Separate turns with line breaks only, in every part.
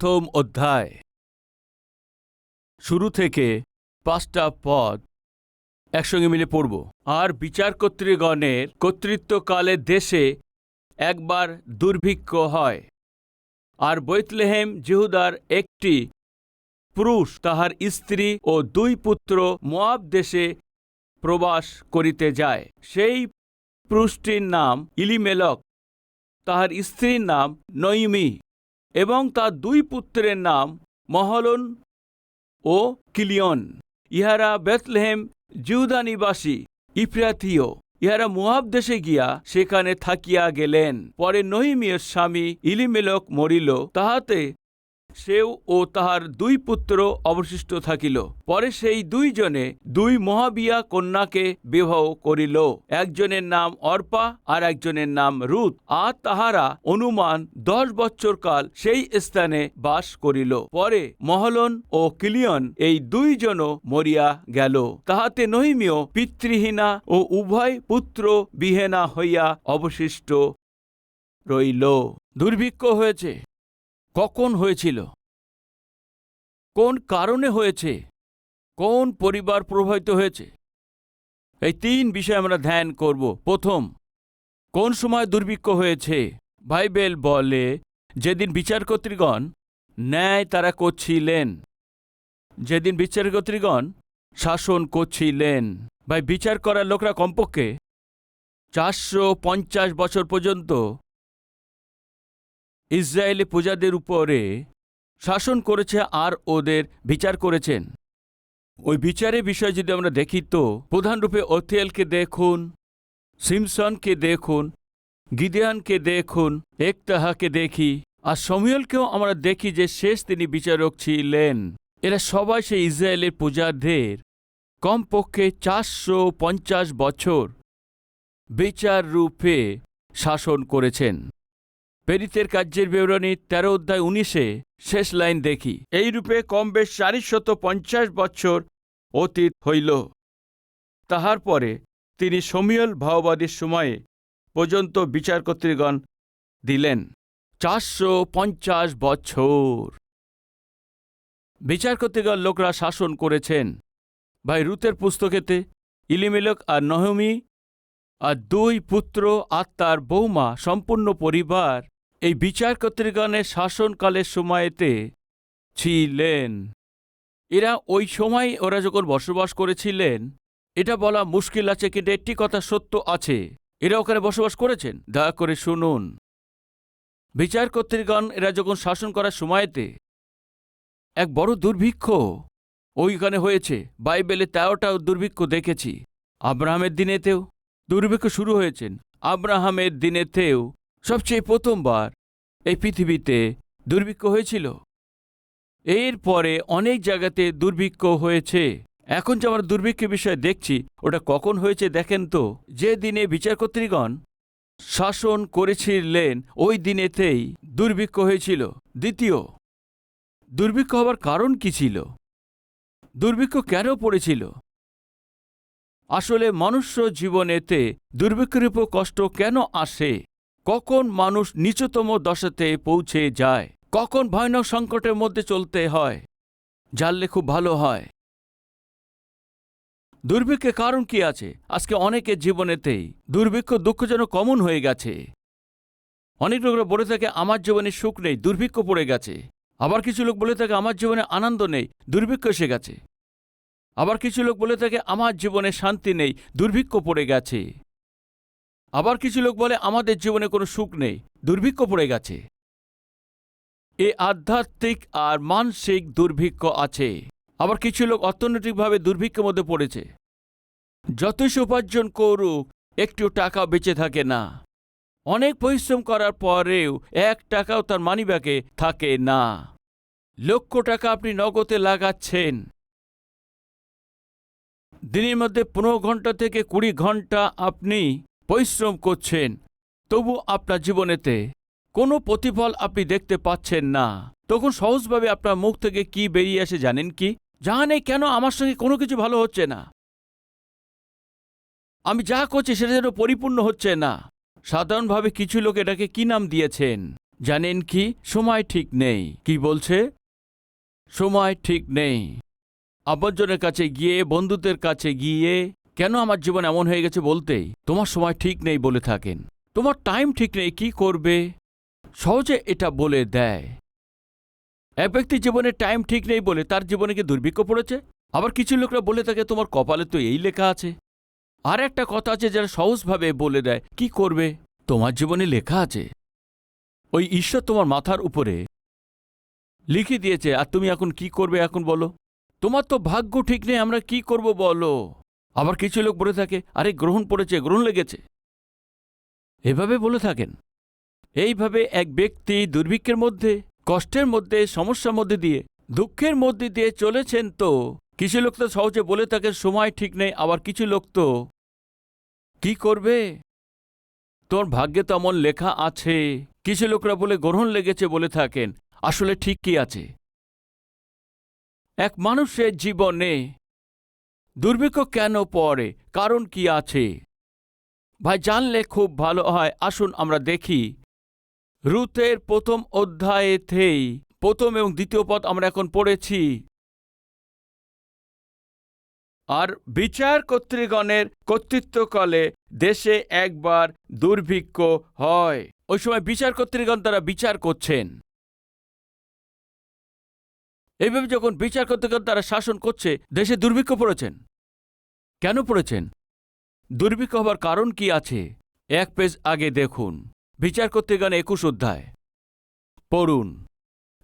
প্রথম অধ্যায়। শুরু থেকে পাঁচটা পদ একসঙ্গে মিলে পড়ব। আর বিচার কর্তৃগণের কর্তৃত্বকালে দেশে একবার দুর্ভিক্ষ হয়। আর বৈতলেহেম জিহুদার একটি পুরুষ, তাহার স্ত্রী ও দুই পুত্র মোয়াব দেশে প্রবাস করিতে যায়। সেই পুরুষটির নাম ইলিমেলক, তাহার স্ত্রীর নাম নইমি এবং তার দুই পুত্রের নাম মহলন ও কিলিয়ন। ইহারা বেথলেহেম জিউদানিবাসী নিবাসী ইফরাথিও ইহারা মুহাব দেশে গিয়া সেখানে থাকিয়া গেলেন। পরে নহিমিয়র স্বামী ইলিমেলক মরিল। তাহাতে সেও ও তাহার দুই পুত্র অবশিষ্ট থাকিল। পরে সেই দুইজনে দুই মহাবিয়া কন্যাকে বিবাহ করিল। একজনের নাম অর্পা আর একজনের নাম রুত। আর তাহারা অনুমান দশ বৎসর কাল সেই স্থানে বাস করিল। পরে মহলন ও কিলিয়ন এই দুইজনও মরিয়া গেল। তাহাতে নহিমীয় পিতৃহীনা ও উভয় পুত্র বিহেনা হইয়া অবশিষ্ট রইল। দুর্ভিক্ষ হয়েছে। কখন হয়েছিল? কোন কারণে হয়েছে? কোন পরিবার প্রভাবিত হয়েছে? এই তিন বিষয় আমরা ধ্যান করব। প্রথম, কোন সময় দুর্ভিক্ষ হয়েছে? বাইবেল বলে, যেদিন বিচারকর্তৃগণ ন্যায় তারা করছিলেন। যেদিন বিচারকর্তৃগণ শাসন করছিলেন। ভাই, বিচার করার লোকরা কমপক্ষে চারশো পঞ্চাশ বছর পর্যন্ত ইসরায়েলি প্রজাদের উপরে শাসন করেছে আর ওদের বিচার করেছেন। ওই বিচারের বিষয় যদি আমরা দেখি তো, প্রধানরূপে ওথিয়েলকে দেখুন, সিমসনকে দেখুন, গিদিয়ানকে দেখুন, একতাহাকে দেখি, আর সমীয়লকেও আমরা দেখি যে শেষ তিনি বিচারক ছিলেন। এরা সবাই সেই ইসরায়েলের পূজাদের কমপক্ষে চারশো পঞ্চাশ বছর বিচার রূপে শাসন করেছেন। পেরিতের কার্যের বিবরণী তেরো অধ্যায় উনিশে শেষ লাইন দেখি। এই রূপে কম বেশ চারিশত পঞ্চাশ বৎসর অতীত হইল। তাহার পরে তিনি সমীয়ল ভাওবাদীর সময়ে পর্যন্ত বিচারকর্তৃগণ দিলেন, চারশো পঞ্চাশ বছর বিচারকর্তৃগণ লোকরা শাসন করেছেন। ভাই রুতের পুস্তকেতে ইলিমিলক আর নহমি আর দুই পুত্র, আত্মার বৌমা, সম্পূর্ণ পরিবার এই বিচার কর্তৃগণের শাসনকালের সময়েতে ছিলেন। এরা ওই সময় ওরা যখন বসবাস করেছিলেন, এটা বলা মুশকিল আছে কিন্তু একটি কথা সত্য আছে। এরা ওখানে বসবাস করেছেন? দয়া করে শুনুন। বিচার কর্তৃগণ এরা যখন শাসন করার সময়তে এক বড় দুর্ভিক্ষ ওইখানে হয়েছে। বাইবেলে তেরোটাও দুর্ভিক্ষ দেখেছি। আব্রাহামের দিনেতেও দুর্ভিক্ষ শুরু হয়েছেন। আব্রাহামের দিনেতেও সবচেয়ে প্রথমবার এই পৃথিবীতে দুর্ভিক্ষ হয়েছিল। এরপরে অনেক জায়গাতে দুর্ভিক্ষ হয়েছে। এখন যে আমরা দুর্ভিক্ষের বিষয়ে দেখছি, ওটা কখন হয়েছে দেখেন তো? যে দিনে বিচারকর্তৃগণ শাসন করেছিলেন, ওই দিনেতেই দুর্ভিক্ষ হয়েছিল। দ্বিতীয়, দুর্ভিক্ষ হবার কারণ কি ছিল? দুর্ভিক্ষ কেন পড়েছিল? আসলে মনুষ্য জীবনেতে দুর্ভিক্ষের উপর কষ্ট কেন আসে? কখন মানুষ নিচতম দশাতে পৌঁছে যায়? কখন ভয়ানক সংকটের মধ্যে চলতে হয়? জানলে খুব ভালো হয়। দুর্ভিক্ষের কারণ কি আছে? আজকে অনেকের জীবনেতেই দুর্ভিক্ষ দুঃখজনক কমন হয়ে গেছে। অনেক লোকরা বলে থাকে, আমার জীবনে সুখ নেই, দুর্ভিক্ষ পড়ে গেছে। আবার কিছু লোক বলে থাকে, আমার জীবনে আনন্দ নেই, দুর্ভিক্ষ এসে গেছে। আবার কিছু লোক বলে থাকে, আমার জীবনে শান্তি নেই, দুর্ভিক্ষ পড়ে গেছে। আবার কিছু লোক বলে, আমাদের জীবনে কোনো সুখ নেই, দুর্ভিক্ষ পড়ে গেছে। এ আধ্যাত্মিক আর মানসিক দুর্ভিক্ষ আছে। আবার কিছু লোক অর্থনৈতিকভাবে দুর্ভিক্ষের মধ্যে পড়েছে। যতই উপার্জন করুক, একটু টাকা বেঁচে থাকে না। অনেক পরিশ্রম করার পরেও এক টাকাও তার মানিব্যাগে থাকে না। লক্ষ টাকা আপনি নগদে লাগাচ্ছেন। দিনের মধ্যে পনেরো ঘণ্টা থেকে কুড়ি ঘণ্টা আপনি পরিশ্রম করছেন, তবু আপনার জীবনেতে কোনো প্রতিফল আপনি দেখতে পাচ্ছেন না। তখন সহজভাবে আপনার মুখ থেকে কি বেরিয়ে আসে জানেন কি? জানে কেন আমার সঙ্গে কোনো কিছু ভালো হচ্ছে না। আমি যা করছি সেটা যেন পরিপূর্ণ হচ্ছে না। সাধারণভাবে কিছু লোক এটাকে কি নাম দিয়েছেন? জানেন কি? সময় ঠিক নেই। কি বলছে? সময় ঠিক নেই। আপনজনের কাছে গিয়ে, বন্ধুদের কাছে গিয়ে, কেন আমার জীবন এমন হয়ে গেছে বলতেই তোমার সময় ঠিক নেই বলে থাকেন। তোমার টাইম ঠিক নেই, কি করবে? সহজে এটা বলে দেয়। এক ব্যক্তি জীবনে টাইম ঠিক নেই বলে তার জীবনে কি দুর্ভিক্ষ পড়েছে? আবার কিছু লোকরা বলে থাকে, তোমার কপালে তো এই লেখা আছে। আর একটা কথা আছে যারা সহজভাবে বলে দেয়, কি করবে? তোমার জীবনে লেখা আছে। ওই ঈশ্বর তোমার মাথার উপরে লিখে দিয়েছে, আর তুমি এখন কি করবে এখন বলো? তোমার তো ভাগ্য ঠিক নেই, আমরা কি করব বলো? আবার কিছু লোক বলে থাকে, আরে, গ্রহণ পড়েছে, গ্রহণ লেগেছে। এভাবে বলে থাকেন। এইভাবে এক ব্যক্তি দুর্ভিক্ষের মধ্যে, কষ্টের মধ্যে, সমস্যার মধ্যে দিয়ে, দুঃখের মধ্যে দিয়ে চলেছেন তো, কিছু লোক তো সহজে বলে থাকে, সময় ঠিক নেই। আবার কিছু লোক তো, কি করবে? তোর ভাগ্যে তো এমন লেখা আছে। কিছু লোকরা বলে, গ্রহণ লেগেছে বলে থাকেন। আসলে ঠিক কি আছে? এক মানুষের জীবনে দুর্ভিক্ষ কেন পড়ে? কারণ কি আছে? ভাই, জানলে খুব ভালো হয়। আসুন আমরা দেখি। রুতের প্রথম অধ্যায়েতেই, প্রথম এবং দ্বিতীয় পদ আমরা এখন পড়েছি। আর বিচার কর্তৃগণের কর্তৃত্বকালে দেশে একবার দুর্ভিক্ষ হয়। ওই সময় বিচার কর্তৃগণ তারা বিচার করছেন। এইভাবে যখন বিচার কর্তৃগণ তারা শাসন করছে, দেশে দুর্ভিক্ষ পড়েছেন। কেন পড়েছেন? দুর্ভিক্ষ হবার কারণ কি আছে? এক পেজ আগে দেখুন। বিচার কর্তৃগণ একুশ অধ্যায়। পড়ুন।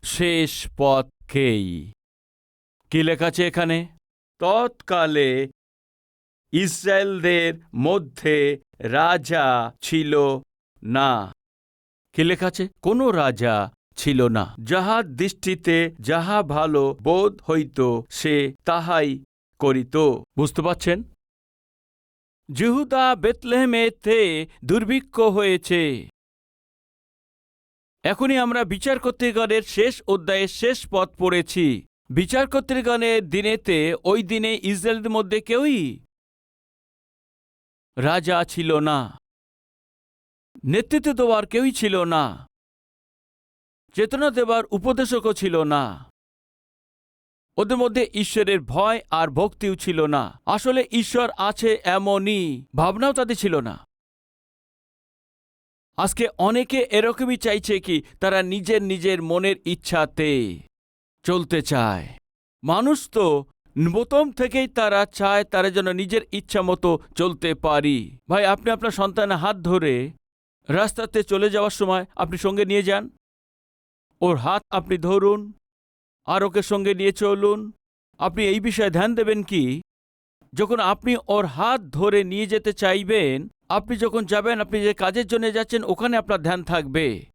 শেষ পথকেই। কি লেখা আছে এখানে? তৎকালে ইসরায়েলদের মধ্যে রাজা ছিল না। কি লেখা আছে? কোনো রাজা ছিল না। যাহার দৃষ্টিতে যাহা ভালো বোধ হইত, সে তাহাই করিত। বুঝতে পাচ্ছেন জিহুদা বেতলেহেমেতে দুর্ভিক্ষ হয়েছে। এখনই আমরা বিচার কর্তৃগণের শেষ অধ্যায়ের শেষ পথ পড়েছি। বিচার কর্তৃগণের দিনেতে ওই দিনে ইসরায়েলদের মধ্যে কেউই রাজা ছিল না। নেতৃত্ব দেওয়ার কেউই ছিল না। চেতনা দেবার উপদেশকও ছিল না। ওদের মধ্যে ঈশ্বরের ভয় আর ভক্তিও ছিল না। আসলে ঈশ্বর আছে এমনই, ভাবনাও তাদের ছিল না। আজকে অনেকে এরকমই চাইছে কি তারা নিজের নিজের মনের ইচ্ছাতে চলতে চায়। মানুষ তো প্রথম থেকেই তারা চায় তারা যেন নিজের ইচ্ছা মতো চলতে পারি। ভাই, আপনি আপনার সন্তানের হাত ধরে রাস্তাতে চলে যাওয়ার সময় আপনি সঙ্গে নিয়ে যান। ওর হাত আপনি ধরুন, আর ওকে সঙ্গে নিয়ে চলুন। আপনি এই বিষয়ে ধ্যান দেবেন কি? যখন আপনি ওর হাত ধরে নিয়ে যেতে চাইবেন, আপনি যখন যাবেন, আপনি যে কাজের জন্য যাচ্ছেন, ওখানে আপনার ধ্যান থাকবে।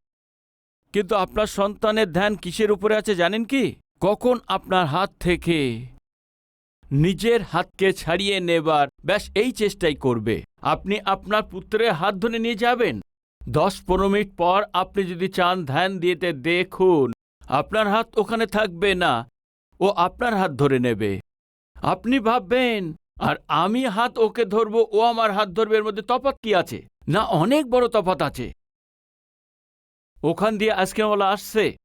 কিন্তু আপনার সন্তানের ধ্যান কিসের উপরে আছে জানেন কি? কখন আপনার হাত থেকে? নিজের হাতকে ছাড়িয়ে নেবার। ব্যাস, এই চেষ্টাই করবে। আপনি আপনার পুত্রের হাত ধরে নিয়ে যাবেন দশ পনেরো মিনিট পর আপনি যদি চান ধ্যান দিয়েতে দেখুন, আপনার হাত ওখানে থাকবে না, ও আপনার হাত ধরে নেবে। আপনি ভাববেন, আর আমি হাত ওকে ধরব, ও আমার হাত ধরবে, এর মধ্যে তফাত কি আছে? না, অনেক বড় তফাত আছে। ওখান দিয়ে আজকেওয়ালা আসছে।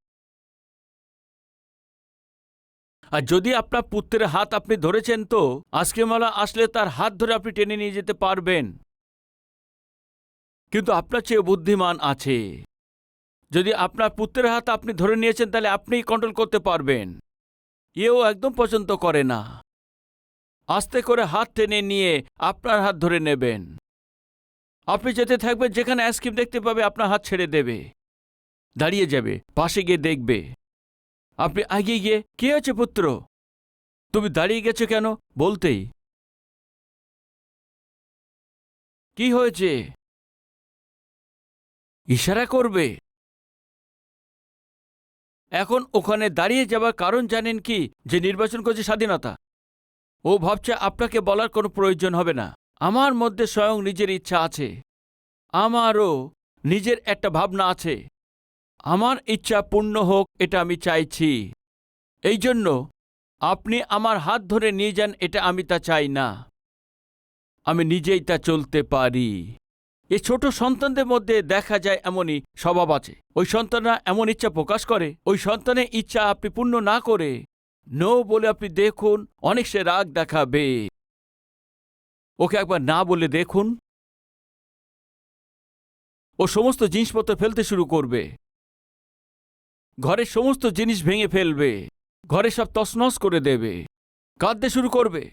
আর যদি আপনার পুত্রের হাত আপনি ধরেছেন তো আজকেওয়ালা আসলে তার হাত ধরে আপনি টেনে নিয়ে যেতে পারবেন। কিন্তু আপনার চেয়ে বুদ্ধিমান আছে। যদি আপনার পুত্রের হাত আপনি ধরে নিয়েছেন, তাহলে আপনিই কন্ট্রোল করতে পারবেন। এও একদম পছন্দ করে না। আস্তে করে হাত টেনে নিয়ে আপনার হাত ধরে নেবেন। আপনি যেতে থাকবেন, যেখানে আইসক্রিম দেখতে পাবে, আপনার হাত ছেড়ে দেবে। দাঁড়িয়ে যাবে, পাশে গিয়ে দেখবে। আপনি এগিয়ে গিয়ে, কে আছে পুত্র? তুমি দাঁড়িয়ে গেছো কেন? বলতেই। কি হয়েছে? ইশারা করবে। এখন ওখানে দাঁড়িয়ে যাবার কারণ জানেন কি? যে নির্বাচন করছে স্বাধীনতা। ও ভাবছে আপনাকে বলার কোনো প্রয়োজন হবে না। আমার মধ্যে স্বয়ং নিজের ইচ্ছা আছে। আমারও নিজের একটা ভাবনা আছে। আমার ইচ্ছা পূর্ণ হোক, এটা আমি চাইছি। এই জন্য আপনি আমার হাত ধরে নিয়ে যান, এটা আমি তা চাই না। আমি নিজেই তা চলতে পারি। এই ছোট সন্তানদের মধ্যে দেখা যায় এমনই স্বভাব আছে। ওই সন্তানরা এমন ইচ্ছা প্রকাশ করে, ওই সন্তানের ইচ্ছা আপনি পূর্ণ না করে। নো বলে আপনি দেখুন, অনেক সে রাগ দেখাবে। ওকে একবার না বলে দেখুন। ও সমস্ত জিনিসপত্র ফেলতে শুরু করবে। ঘরের সমস্ত জিনিস ভেঙে ফেলবে। ঘরে সব তছনছ করে দেবে। কাঁদতে শুরু করবে।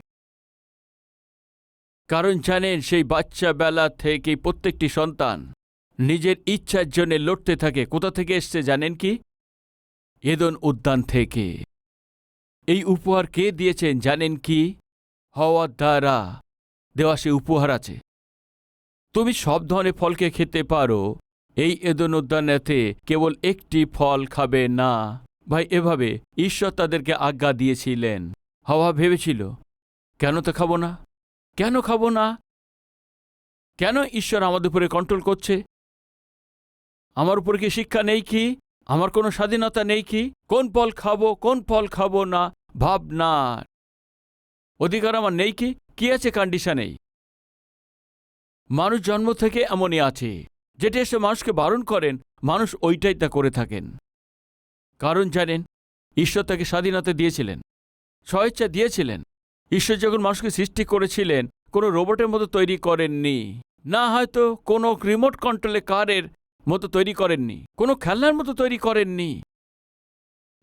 কারণ জানেন সেই বাচ্চা বেলা থেকে প্রত্যেকটি সন্তান নিজের ইচ্ছার জন্যে লড়তে থাকে। কোথা থেকে এসছে জানেন কি? এদন উদ্যান থেকে। এই উপহার কে দিয়েছেন জানেন কি? হওয়ার দ্বারা দেওয়া সে উপহার আছে। তুমি সব ধরনের ফলকে খেতে পারো। এই এদন উদ্যানেতে কেবল একটি ফল খাবে না। ভাই, এভাবে ঈশ্বর তাদেরকে আজ্ঞা দিয়েছিলেন। হওয়া ভেবেছিল, কেন তো খাব না? কেন খাব না? কেন ঈশ্বর আমাদের উপরে কন্ট্রোল করছে? আমার উপর কি শিক্ষা নেই কি? আমার কোনো স্বাধীনতা নেই কি? কোন ফল খাব, কোন ফল খাব না? ভাবনা। অধিকার আমার নেই কি? কি আছে কন্ডিশনেই মানুষ জন্ম থেকে এমনই আছে। যেটা এসে মানুষকে বারণ করেন, মানুষ ওইটাই তা করে থাকেন। কারণ জানেন, ঈশ্বর তাকে স্বাধীনতা দিয়েছিলেন, স্বেচ্ছা দিয়েছিলেন। ঈশ্বর যখন মানুষকে সৃষ্টি করেছিলেন, কোনো রোবটের মতো তৈরি করেননি। না হয়তো কোনো রিমোট কন্ট্রোলে কারের মতো তৈরি করেননি, কোনো খেলনার মতো তৈরি করেননি।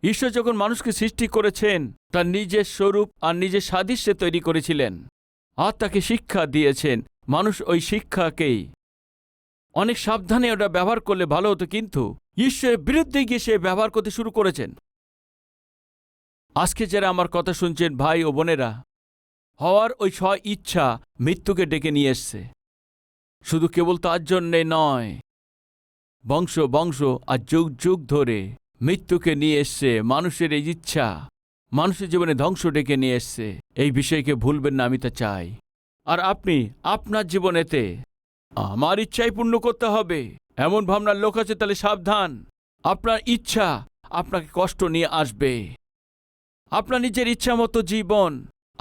ঈশ্বর যখন মানুষকে সৃষ্টি করেছেন, তার নিজের স্বরূপ আর নিজের সাদৃশ্যে তৈরি করেছিলেন। আর তাকে শিক্ষা দিয়েছেন, মানুষ ওই শিক্ষাকেই। অনেক সাবধানে ওটা ব্যবহার করলে ভালো হতো, কিন্তু ঈশ্বরের বিরুদ্ধে গিয়ে সে ব্যবহার করতে শুরু করেছেন। আজকে যারা আমার কথা শুনছেন, ভাই ও বোনেরা হওয়ার ওই স্ব ইচ্ছা মৃত্যুকে ডেকে নিয়ে এসছে। শুধু কেবল তার জন্যে নয়, বংশ বংশ আর যুগ যুগ ধরে মৃত্যুকে নিয়ে এসছে, মানুষের এই ইচ্ছা, মানুষের জীবনে ধ্বংস ডেকে নিয়ে এসছে। এই বিষয়কে ভুলবেন না, আমি তা চাই। আর আপনি, আপনার জীবনেতে আমার ইচ্ছাই পূর্ণ করতে হবে। এমন ভাবনার লোক আছে, তাহলে সাবধান। আপনার ইচ্ছা আপনাকে কষ্ট নিয়ে আসবে। আপনার নিজের ইচ্ছা মতো জীবন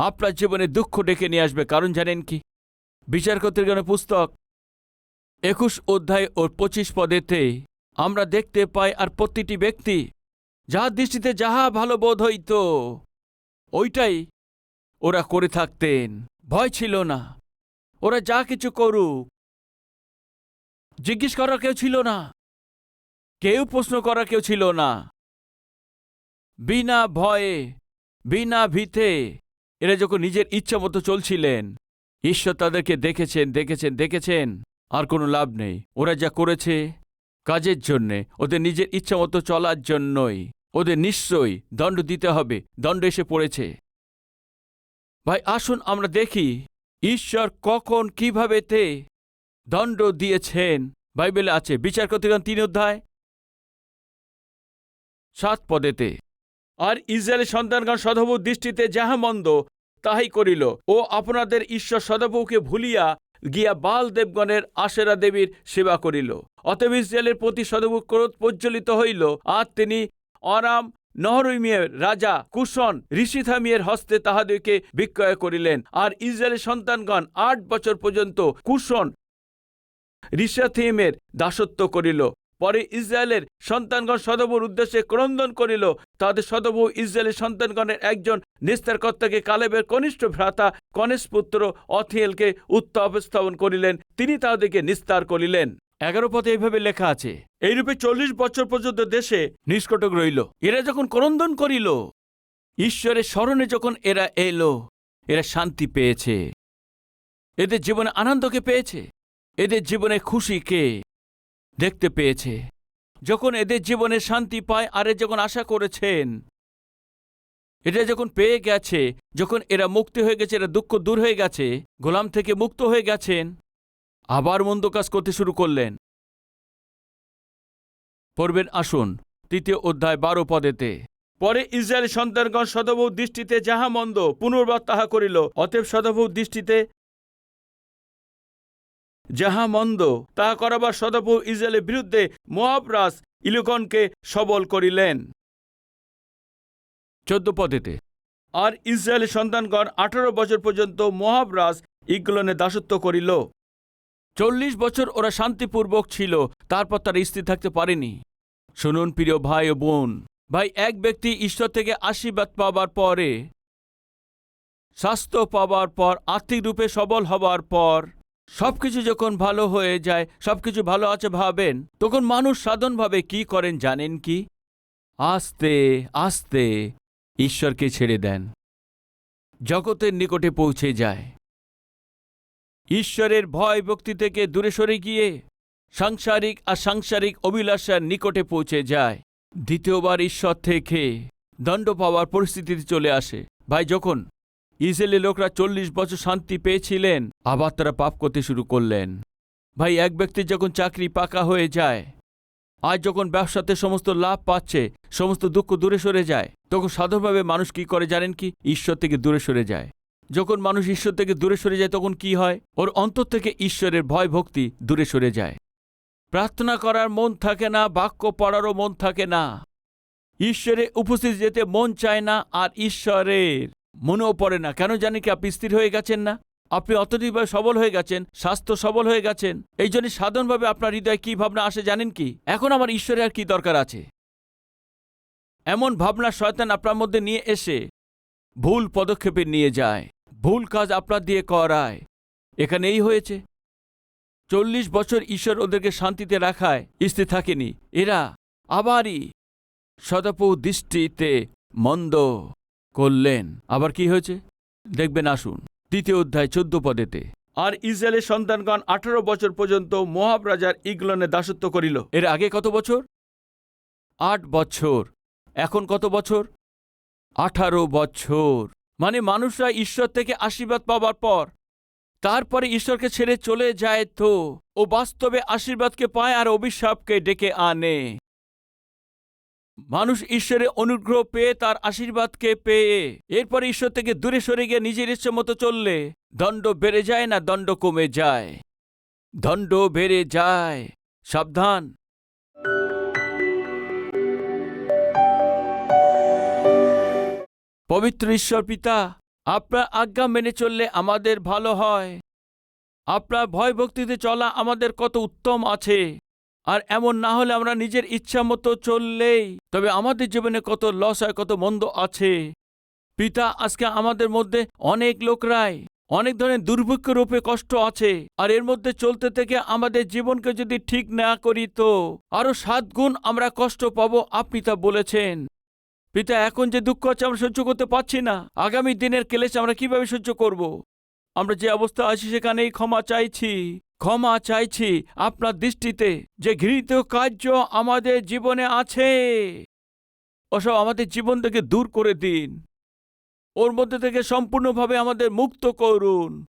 আপনার জীবনে দুঃখ ডেকে নিয়ে আসবে, কারণ জানেন কি? বিচার করতে গেলে পুস্তক, একুশ অধ্যায় ও পঁচিশ পদেতে আমরা দেখতে পাই, আর প্রতিটি ব্যক্তি যাহার দৃষ্টিতে যাহা ভালো বোধ হইত, ওইটাই ওরা করে থাকতেন। ভয় ছিল না। ওরা যা কিছু করুক, জিজ্ঞেস করার কেউ ছিল না। কেউ প্রশ্ন করার কেউ ছিল না। বিনা ভয়ে, বিনা ভিতে এরা যখন নিজের ইচ্ছা মতো চলছিলেন, ঈশ্বর তাদেরকে দেখেছেন দেখেছেন দেখেছেন, আর কোনো লাভ নেই। ওরা যা করেছে কাজের জন্যে, ওদের নিজের ইচ্ছা মতো চলার জন্যই, ওদের নিশ্চয়ই দণ্ড দিতে হবে, দণ্ড এসে পড়েছে। ভাই, আসুন আমরা দেখি ঈশ্বর কখন কীভাবে তে দণ্ড দিয়েছেন। বাইবেলে আছে, বিচার কর্তৃগণ তিন অধ্যায়, সাত পদেতে আর ইসরায়েলের সন্তানগণ সদবু দৃষ্টিতে যাহা মন্দ, তাহাই করিল। ও আপনাদের ঈশ্বর সদবুকে ভুলিয়া গিয়া বাল দেবগণের আশেরা দেবীর সেবা করিল। অতএব ইসরায়েলের প্রতি সদবু ক্রোধ প্রজ্বলিত হইল আর তিনি অরাম নহরুমিয়ের রাজা কুশন ঋষিথামিয়ের হস্তে তাহাদেরকে বিক্রয় করিলেন। আর ইসরায়েলের সন্তানগণ আট বছর পর্যন্ত কুশন ঋষাথিমের দাসত্ব করিল। পরে ইসরায়েলের সন্তানগণ সদবুর উদ্দেশ্যে ক্রন্দন করিল। তাদের সদবু ইসরায়েলের সন্তানগণের একজন নিস্তারকর্তাকে কালেবের কনিষ্ঠ ভ্রাতা কনেশ পুত্র অথিয়েলকে উত্থাপস্থাপন করিলেন। তিনি তাদেরকে নিস্তার করিলেন। এগারো পথে এইভাবে লেখা আছে এইরূপে চল্লিশ বছর পর্যন্ত দেশে নিষ্কটক রইল। এরা যখন ক্রন্দন করিল ঈশ্বরের স্মরণে যখন এরা এলো এরা শান্তি পেয়েছে। এদের জীবনে আনন্দকে পেয়েছে। এদের জীবনে খুশিকে দেখতে পেয়েছে। যখন এদের জীবনে শান্তি পায়, আর যখন আশা করেছেন এটা যখন পেয়ে গেছে, যখন এরা মুক্তি হয়ে গেছে, এরা দুঃখ দূর হয়ে গেছে, গোলাম থেকে মুক্ত হয়ে গেছেন, আবার মন্দ কাজ করতে শুরু করলেন। পড়বেন, আসুন, তৃতীয় অধ্যায় বারো পদেতে। পরে ইসরায়েল সন্তানগণ সদবৌ দৃষ্টিতে যাহা মন্দ পুনর্বার তাহা করিল, অতএব সদবৌ দৃষ্টিতে যাহা মন্দ তাহা করাবার সদবৌ ইসরায়েলের বিরুদ্ধে মোয়াবরাস ইলুকনকে সবল করিলেন। চোদ্দ পদেতে আর ইসরায়েলের সন্তানগণ আঠারো বছর পর্যন্ত মোহাবরাস ইগলনে দাসত্ব করিল। চল্লিশ বছর ওরা শান্তিপূর্বক ছিল তারপর তারা স্থির থাকতে পারেনি। শুনুন প্রিয় ভাই ও বোন ভাই এক ব্যক্তি ঈশ্বর থেকে আশীর্বাদ পাবার পরে স্বাস্থ্য পাবার পর আর্থিক রূপে সবল হবার পর সবকিছু যখন ভালো হয়ে যায়, সবকিছু ভালো আছে ভাবেন, তখন মানুষ সাধনভাবে কি করেন জানেন কি? আস্তে আস্তে ঈশ্বরকে ছেড়ে দেন। জগতের নিকটে পৌঁছে যায়। ঈশ্বরের ভয় ভক্তি থেকে দূরে সরে গিয়ে সাংসারিক আর সাংসারিক অভিলাষার নিকটে পৌঁছে যায়। দ্বিতীয়বার ঈশ্বর থেকে দণ্ড পাওয়ার পরিস্থিতিতে চলে আসে। ভাই, যখন ইসরায়েলি লোকরা চল্লিশ বছর শান্তি পেয়েছিলেন, আবার তারা পাপ করতে শুরু করলেন। ভাই, এক ব্যক্তির যখন চাকরি পাকা হয়ে যায় আজ যখন ব্যবসাতে সমস্ত লাভ পাচ্ছে, সমস্ত দুঃখ দূরে সরে যায়, তখন সাধারণভাবে মানুষ কি করে জানেন কি? ঈশ্বর থেকে দূরে সরে যায়। যখন মানুষ ঈশ্বর থেকে দূরে সরে যায়, তখন কি হয়? ওর অন্তর থেকে ঈশ্বরের ভয় ভক্তি দূরে সরে যায়। প্রার্থনা করার মন থাকে না, বাক্য পড়ারও মন থাকে না। ঈশ্বরে উপস্থিত যেতে মন চায় না, আর ঈশ্বরের মনেও পড়ে না। কেন জানি কি আপনি স্থির হয়ে গেছেন না? আপনি অত্যধিকভাবে সবল হয়ে গেছেন, স্বাস্থ্য সবল হয়ে গেছেন। এই জন্য সাধারণভাবে আপনার হৃদয় কি ভাবনা আসে জানেন কি? এখন আমার ঈশ্বরের আর কি দরকার আছে? এমন ভাবনা শয়তান আপনার মধ্যে নিয়ে এসে ভুল পদক্ষেপে নিয়ে যায়। ভুল কাজ আপনার দিয়ে করায়। এখানে এই হয়েছে। চল্লিশ বছর ঈশ্বর ওদেরকে শান্তিতে রাখায়, স্থির থাকেনি। এরা আবারই সদপৌ দৃষ্টিতে মন্দ করলেন। আবার কি হয়েছে? দেখবেন আসুন। দ্বিতীয় অধ্যায় চোদ্দ পদেতে। আর ইসরায়েলের সন্তানগণ আঠারো বছর পর্যন্ত মোহাব রাজার ইগলনে দাসত্ব করিল। এর আগে কত বছর? আট বছর। এখন কত বছর? আঠারো বছর। মানে মানুষরা ঈশ্বর থেকে আশীর্বাদ পাবার পর। তারপরে ঈশ্বরকে ছেড়ে চলে যায় তো। ও বাস্তবে আশীর্বাদকে পায় আর অভিশাপকে ডেকে আনে। মানুষ ঈশ্বরের অনুগ্রহ পেয়ে তার আশীর্বাদকে পেয়ে। এরপরে ঈশ্বর থেকে দূরে সরে গিয়ে নিজের ইচ্ছে মতো চললে। দণ্ড বেড়ে যায় না দণ্ড কমে যায়। দণ্ড বেড়ে যায়। সাবধান। পবিত্র ঈশ্বর পিতা, আপনার আজ্ঞা মেনে চললে আমাদের ভালো হয়। আপনার ভয় ভক্তিতে চলা আমাদের কত উত্তম আছে। আর এমন না হলে আমরা নিজের ইচ্ছা মতো চললেই। তবে আমাদের জীবনে কত লস হয়, কত মন্দ আছে। পিতা আজকে আমাদের মধ্যে অনেক লোকরাই, অনেক ধরনের দুর্ভিক্ষ রূপে কষ্ট আছে। আর এর মধ্যে চলতে থেকে আমাদের জীবনকে যদি ঠিক না করি তো আরও সাত গুণ আমরা কষ্ট পাবো, আপনি তা বলেছেন। পিতা, এখন যে দুঃখ আছে আমরা সহ্য করতে পারছি না। আগামী দিনের কেলেস আমরা কীভাবে সহ্য করব? আমরা যে অবস্থা আছি সেখানেই ক্ষমা চাইছি। ক্ষমা চাইছি আপনার দৃষ্টিতে যে ঘৃণিত কার্য আমাদের জীবনে আছে। ওসব আমাদের জীবন থেকে দূর করে দিন। ওর মধ্যে থেকে সম্পূর্ণভাবে আমাদের মুক্ত করুন।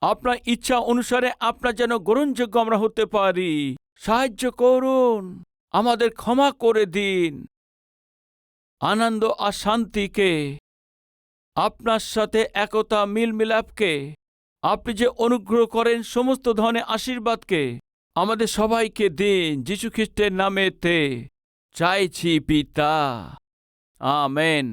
আপনার ইচ্ছা অনুসারে আপনার যেন গ্রহণযোগ্য আমরা হতে পারি। সাহায্য করুন। আমাদের ক্ষমা করে দিন। আনন্দ আর শান্তিকে। আপনার সাথে একতা মিলমিলাপকে। আপনি যে অনুগ্রহ করেন সমস্ত ধনে আশীর্বাদকে, আমাদের সবাইকে দিন যীশু খ্রিস্টের নামেতে। চাইছি পিতা। Amen.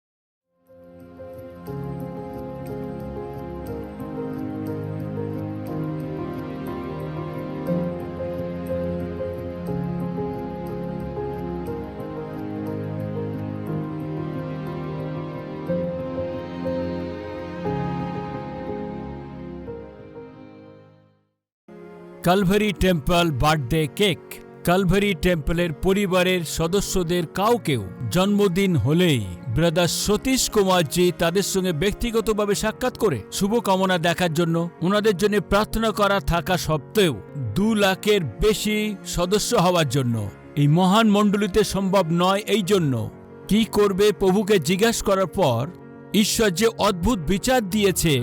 Calvary temple birthday cake. Calvary টেম্পলের পরিবারের সদস্যদের কাউকেও জন্মদিন হলেই ব্রাদার সতীশ কুমারজি তাদের সঙ্গে ব্যক্তিগতভাবে সাক্ষাৎ করে শুভকামনা দেখার জন্য ওনাদের জন্য প্রার্থনা করা থাকা সত্ত্বেও দু লাখের বেশি সদস্য হওয়ার জন্য এই মহান মণ্ডলীতে সম্ভব নয় এই জন্য কি করবে প্রভুকে জিজ্ঞাসা করার পর ঈশ্বর যে অদ্ভুত বিচার দিয়েছে,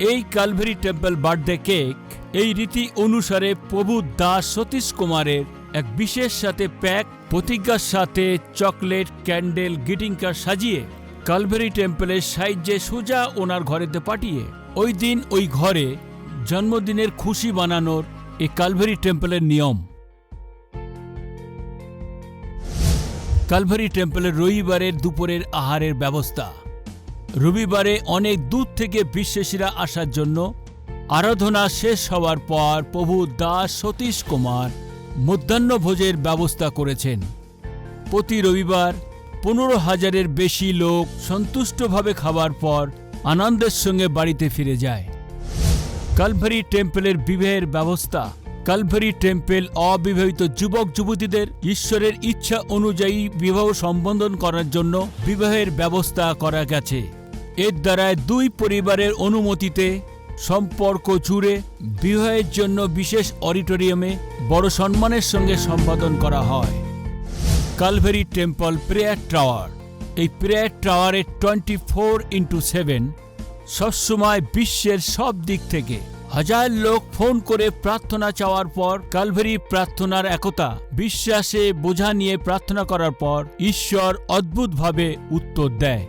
এই কালভেরি টেম্পল বার্থডে কেক এই রীতি অনুসারে প্রভু দাস সতীশ কুমারের এক বিশেষ সাথে প্যাক প্রতিজ্ঞার সাথে চকলেট, ক্যান্ডেল গ্রিটিং কার্ড সাজিয়ে কালভেরি টেম্পলের সাহায্যে সোজা ওনার ঘরেতে পাঠিয়ে ওই দিন ওই ঘরে জন্মদিনের খুশি বানানোর এই কালভেরি টেম্পলের নিয়ম। কালভারি টেম্পলের রবিবারের দুপুরের আহারের ব্যবস্থা। রবিবারে অনেক দূর থেকে বিশ্বাসীরা আসার জন্য আরাধনা শেষ হওয়ার পর প্রভু দাস সতীশ কুমার মধ্যাহ্নভোজের ব্যবস্থা করেছেন। প্রতি রবিবার পনেরো হাজারের বেশি লোক সন্তুষ্টভাবে খাবার পর আনন্দের সঙ্গে বাড়িতে ফিরে যায়। কালভারি টেম্পলের বিবাহের ব্যবস্থা, কালভারি টেম্পেল অবিবাহিত যুবক যুবতীদের ঈশ্বরের ইচ্ছা অনুযায়ী বিবাহ সম্বোধন করার জন্য বিবাহের ব্যবস্থা করা গেছে। এর দ্বারায় দুই পরিবারের অনুমতিতে সম্পর্ক জুড়ে বিবাহের জন্য বিশেষ অডিটোরিয়ামে বড় সম্মানের সঙ্গে সম্পাদন করা হয়। Calvary temple prayer tower. এই প্রেয়ার টাওয়ারে টোয়েন্টি ফোর ইন্টু সেভেন সবসময় বিশ্বের সব দিক থেকে হাজার লোক ফোন করে প্রার্থনা চাওয়ার পর কালভেরি প্রার্থনার একতা, বিশ্বাসে বোঝা নিয়ে প্রার্থনা করার পর ঈশ্বর অদ্ভুতভাবে উত্তর দেয়।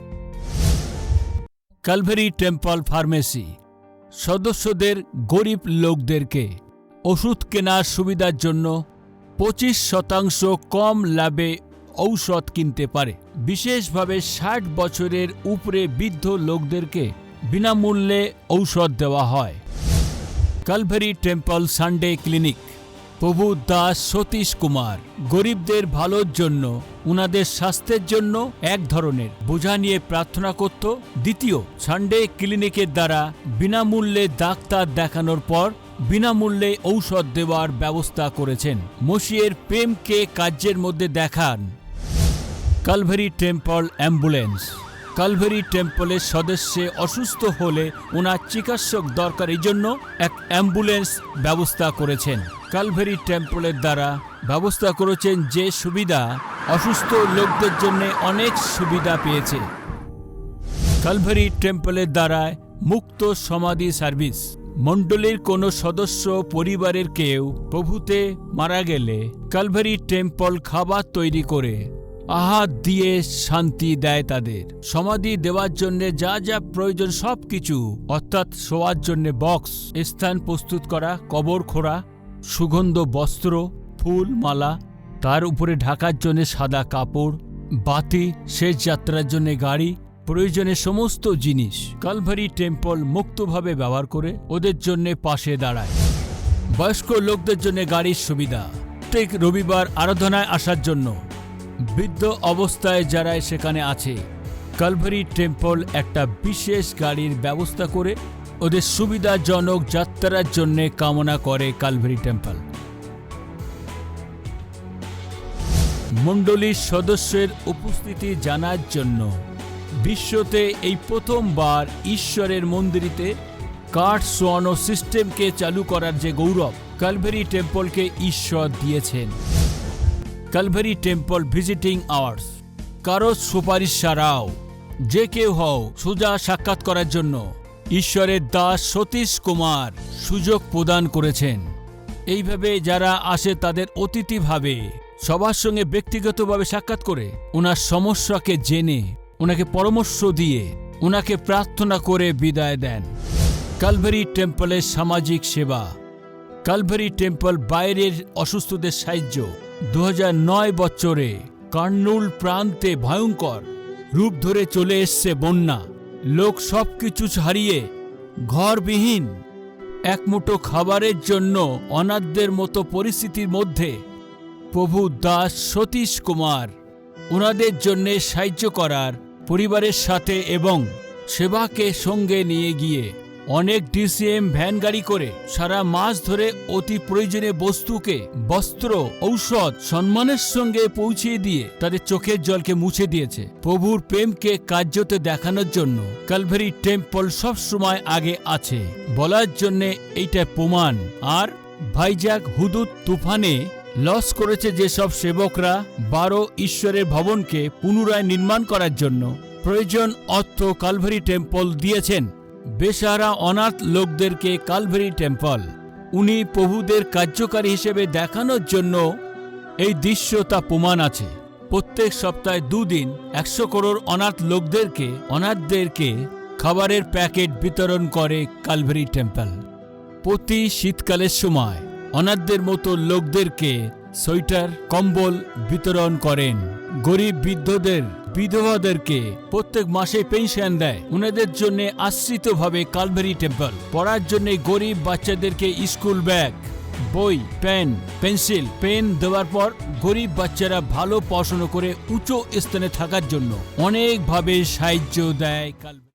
কালভেরি টেম্পল ফার্মেসি সদস্যদের গরিব লোকদেরকে ওষুধ কেনার সুবিধার জন্য পঁচিশ শতাংশ কম লাভে ঔষধ কিনতে পারে। বিশেষভাবে ষাট বছরের উপরে বৃদ্ধ লোকদেরকে বিনামূল্যে ঔষধ দেওয়া হয়। Calvary temple Sunday clinic. প্রভু দাস সতীশ কুমার, গরিবদের ভালোর জন্য, উনাদের স্বাস্থ্যের জন্য এক ধরনের। বোঝা নিয়ে প্রার্থনা করত, দ্বিতীয় সানডে ক্লিনিকের দ্বারা বিনামূল্যে ডাক্তার দেখানোর পর বিনামূল্যে ঔষধ দেওয়ার ব্যবস্থা করেছেন। মসিয়ের প্রেমকে কার্যের মধ্যে দেখান। Calvary temple ambulance. কালভেরি টেম্পলের সদস্যে অসুস্থ হলে ওনার চিকিৎসক দরকার এই জন্য এক অ্যাম্বুলেন্স ব্যবস্থা করেছেন। কালভেরি টেম্পলের দ্বারা ব্যবস্থা করেছেন যে সুবিধা, অসুস্থ লোকদের জন্য অনেক সুবিধা পেয়েছে। কালভেরি টেম্পলের দ্বারা মুক্ত সমাধি সার্ভিস। মণ্ডলীর কোনো সদস্য, পরিবারের কেউ প্রভুতে মারা গেলে কালভেরি টেম্পল খাবার তৈরি করে আহার দিয়ে শান্তি দেয় তাদের। সমাধি দেওয়ার জন্য যা যা প্রয়োজন সব কিছু অর্থাৎ শোয়ার জন্য বক্স, স্থান প্রস্তুত করা, কবর খোঁড়া সুগন্ধ বস্ত্র, ফুল, মালা, তার উপরে ঢাকার জন্য সাদা কাপড়, বাতি, শেষ যাত্রার জন্য গাড়ি, প্রয়োজনে সমস্ত জিনিস। কালভারি টেম্পল মুক্তভাবে ব্যবহার করে ওদের জন্য পাশে দাঁড়ায়। বয়স্ক লোকদের জন্য গাড়ির সুবিধা। প্রত্যেক রবিবার আরাধনায় আসার জন্য। বৃদ্ধ অবস্থায় যারা সেখানে আছে, কালভারি টেম্পল একটা বিশেষ গাড়ির ব্যবস্থা করে ওদের সুবিধাজনক যাত্রার জন্য কামনা করে কালভেরি টেম্পল। মণ্ডলীর সদস্যের উপস্থিতি জানার জন্য বিশ্বতে এই প্রথমবার ঈশ্বরের মন্দিরিতে কাঠ সোয়ানো সিস্টেমকে চালু করার যে গৌরব, কালভেরি টেম্পলকে ঈশ্বর দিয়েছেন। Calvary temple visiting hours. কারও সুপারিশ ছাড়াও যে কেউ হও সোজা সাক্ষাৎ করার জন্য। ঈশ্বরের দাস সতীশ কুমার সুযোগ প্রদান করেছেন। এইভাবে যারা আসে তাদের অতিথিভাবে সবার সঙ্গে ব্যক্তিগতভাবে সাক্ষাৎ করে, ওনার সমস্যাকে জেনে, ওনাকে পরামর্শ দিয়ে, ওনাকে প্রার্থনা করে বিদায় দেন। কালভেরি টেম্পলের সামাজিক সেবা। কালভেরি টেম্পল বাইরের অসুস্থদের সাহায্য। দু বছরে কার্নুল প্রান্তে ভয়ঙ্কর রূপ ধরে চলে এসছে বন্যা। লোক সব কিছু ছাড়িয়ে ঘরবিহীন একমুঠো খাবারের জন্য অনাথদের মতো পরিস্থিতির মধ্যে প্রভু দাস সতীশ কুমার ওনাদের জন্যে সাহায্য করার পরিবারের সাথে এবং সেবাকে সঙ্গে নিয়ে গিয়ে অনেক ডিসিএম ভ্যান গাড়ি করে সারা মাস ধরে অতি প্রয়োজনীয় বস্তুকে, বস্ত্র, ঔষধ, সম্মানের সঙ্গে পৌঁছিয়ে দিয়ে তাদের চোখের জলকে মুছে দিয়েছে। প্রভুর প্রেমকে কার্যতে দেখানোর জন্য কালভেরি টেম্পল সব সময় আগে আছে। বলার জন্যে এইটা প্রমাণ। আর ভাইজাগ হুদুদ তুফানে লস করেছে যেসব সেবকরা বারো ঈশ্বরের ভবনকে পুনরায় নির্মাণ করার জন্য। প্রয়োজন অর্থ কালভারি টেম্পল দিয়েছেন। বেসারা অনাথ লোকদেরকে কালভেরি টেম্পল। উনি প্রভুদের কার্যকারী হিসেবে দেখানোর জন্য এই দৃশ্য তা প্রমাণ আছে। প্রত্যেক সপ্তাহে দুদিন একশো করোর অনাথ লোকদেরকে, অনাথদেরকে খাবারের প্যাকেট বিতরণ করে কালভেরি টেম্পল। প্রতি শীতকালের সময় অনাথদের মতো লোকদেরকে সোয়েটার, কম্বল বিতরণ করেন। গরিব বৃদ্ধদের, বিধবাদেরকে প্রত্যেক মাসে পেনশন দেয়। উনাদের জন্য আশ্রিতভাবে কালভেরি টেম্পল। পড়ার জন্য গরিব বাচ্চাদেরকে স্কুল ব্যাগ, বই, পেন, পেন্সিল, পেন দেওয়ার পর গরিব বাচ্চারা ভালো পড়াশোনা করে উঁচু স্থানে থাকার জন্য অনেকভাবে সাহায্য দেয় কালভেরি।